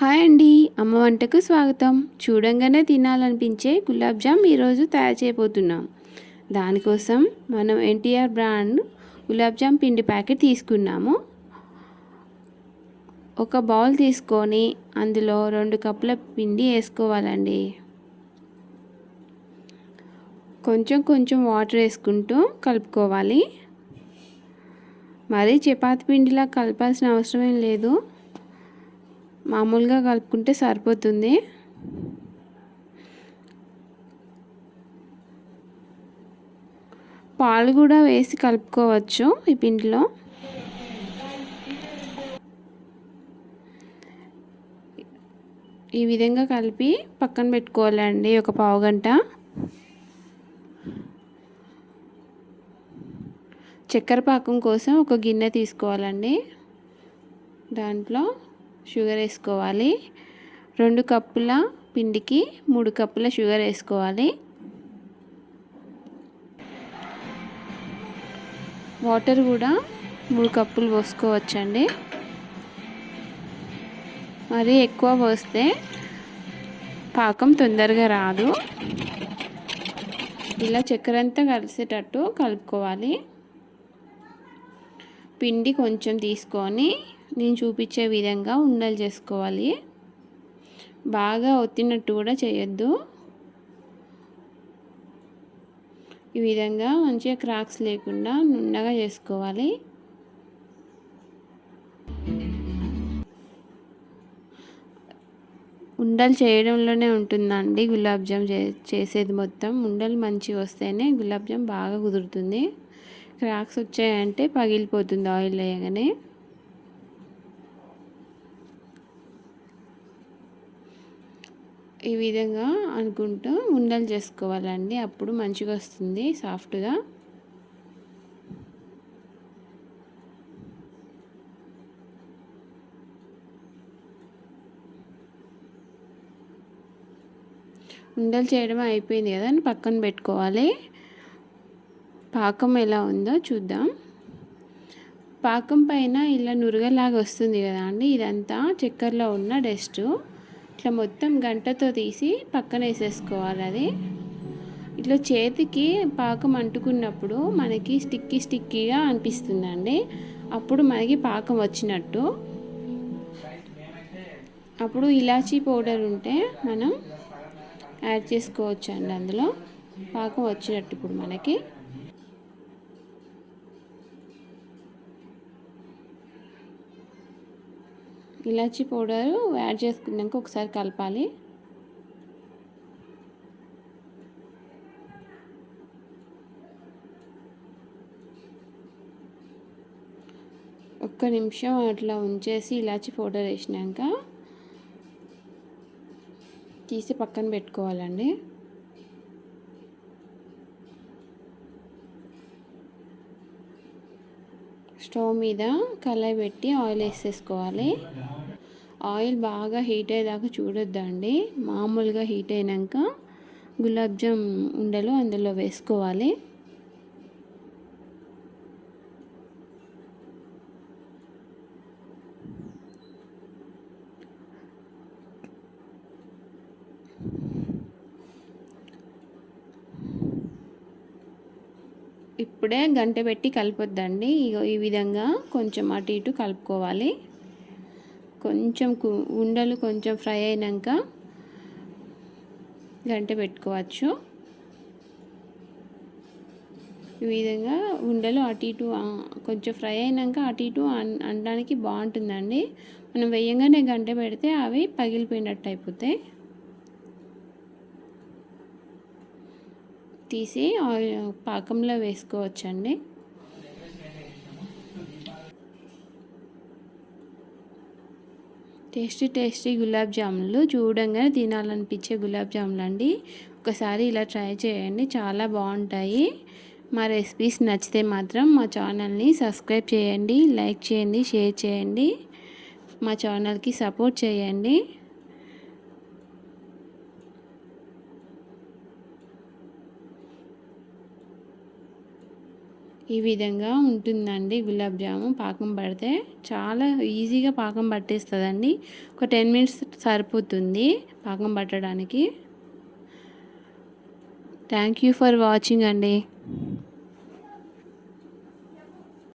Hi అండి అమ్మ వంటకు స్వాగతం. చూడంగానే తినాలనిపించే గులాబ్ జామ్ ఈరోజు తయారు చేయబోతున్నాం. దానికోసం మనం ఎన్టీఆర్ బ్రాండ్ గులాబ్ జామ్ పిండి ప్యాకెట్ తీసుకున్నాము. ఒక బౌల్ తీసుకొని అందులో రెండు కప్పుల పిండి వేసుకోవాలండి. కొంచెం కొంచెం వాటర్ వేసుకుంటూ కలుపుకోవాలి. మరీ చపాతి పిండిలా కలపాల్సిన అవసరం ఏం లేదు. మామూలుగా కలుపుకుంటే సరిపోతుంది. పాలు కూడా వేసి కలుపుకోవచ్చు ఈ పిండిలో. ఈ విధంగా కలిపి పక్కన పెట్టుకోవాలండి ఒక పావు గంట. చక్కెర పాకం కోసం ఒక గిన్నె తీసుకోవాలండి దాంట్లో. షుగర్ వేసుకోవాలి. రెండు కప్పుల పిండికి మూడు కప్పుల షుగర్ వేసుకోవాలి. వాటర్ కూడా మూడు కప్పులు పోసుకోవచ్చండి. మరి ఎక్కువ పోస్తే పాకం తొందరగా రాదు. ఇలా చక్కెర అంతా కలిసేటట్టు కలుపుకోవాలి. పిండి కొంచెం తీసుకొని నేను చూపించే విధంగా ఉండలు చేసుకోవాలి. బాగా ఒత్తినట్టు కూడా చేయొద్దు. ఈ విధంగా మంచిగా క్రాక్స్ లేకుండా నుండగా చేసుకోవాలి. ఉండలు చేయడంలోనే ఉంటుందండి గులాబ్ జామ్ చేసేది మొత్తం. ఉండలు మంచిగా వస్తేనే గులాబ్ జామ్ బాగా కుదురుతుంది. క్రాక్స్ వచ్చాయంటే పగిలిపోతుంది ఆయిల్ వేయగానే. ఈ విధంగా అనుకుంటూ ఉండలు చేసుకోవాలండి. అప్పుడు మంచిగా వస్తుంది సాఫ్ట్గా. ఉండలు చేయడం అయిపోయింది కదా పక్కన పెట్టుకోవాలి. పాకం ఎలా ఉందో చూద్దాం. పాకం పైన ఇలా నురగలాగా వస్తుంది కదా అండి ఇదంతా చక్కెరలో ఉన్న డస్ట్. ఇట్లా మొత్తం గంటతో తీసి పక్కన వేసేసుకోవాలి అది. ఇట్లా చేతికి పాకం అంటుకున్నప్పుడు మనకి స్టిక్కీ స్టిక్కీగా అనిపిస్తుందండి. అప్పుడు మనకి పాకం వచ్చినట్టు. అప్పుడు ఇలాచీ పౌడర్ ఉంటే మనం యాడ్ చేసుకోవచ్చు అండి అందులో. పాకం వచ్చినట్టు ఇప్పుడు మనకి. ఇలాచీ పౌడరు యాడ్ చేసుకున్నాక ఒకసారి కలపాలి. ఒక్క నిమిషం అట్లా ఉంచేసి ఇలాచీ పౌడర్ వేసినాక తీసి పక్కన పెట్టుకోవాలండి. స్టవ్ మీద కళాయి పెట్టి ఆయిల్ వేసేసుకోవాలి. ఆయిల్ బాగా హీట్ అయ్యేదాకా చూడొద్దండి. మామూలుగా హీట్ అయినాక గులాబ్ జామ్ ఉండలు అందులో వేసుకోవాలి. ఇప్పుడే గంట పెట్టి కలపొద్దండి. ఈ విధంగా కొంచెం అటు ఇటు కలుపుకోవాలి. కొంచెం ఉండలు కొంచెం ఫ్రై అయినాక గంట పెట్టుకోవచ్చు. ఈ విధంగా ఉండలు అటు ఇటు కొంచెం ఫ్రై అయినాక అటు ఇటు అనడానికి బాగుంటుందండి. మనం వేయంగానే గంట పెడితే అవి పగిలిపోయినట్టు అయిపోతాయి. తీసి పాకంలో వేసుకోవచ్చండి. టేస్టీ టేస్టీ గులాబ్ జాములు చూడంగానే తినాలనిపించే గులాబ్ జాములు అండి ఒకసారి ఇలా ట్రై చేయండి చాలా బాగుంటాయి. మా రెసిపీస్ నచ్చితే మాత్రం మా ఛానల్ని సబ్స్క్రైబ్ చేయండి లైక్ చేయండి షేర్ చేయండి. మా ఛానల్కి సపోర్ట్ చేయండి. ఈ విధంగా ఉంటుందండి గులాబ్ జాము పాకం పడితే చాలా ఈజీగా పాకం పట్టేస్తుందండి. ఒక టెన్ మినిట్స్ సరిపోతుంది పాకం పట్టడానికి. థ్యాంక్ యూ ఫర్ వాచింగ్ అండి.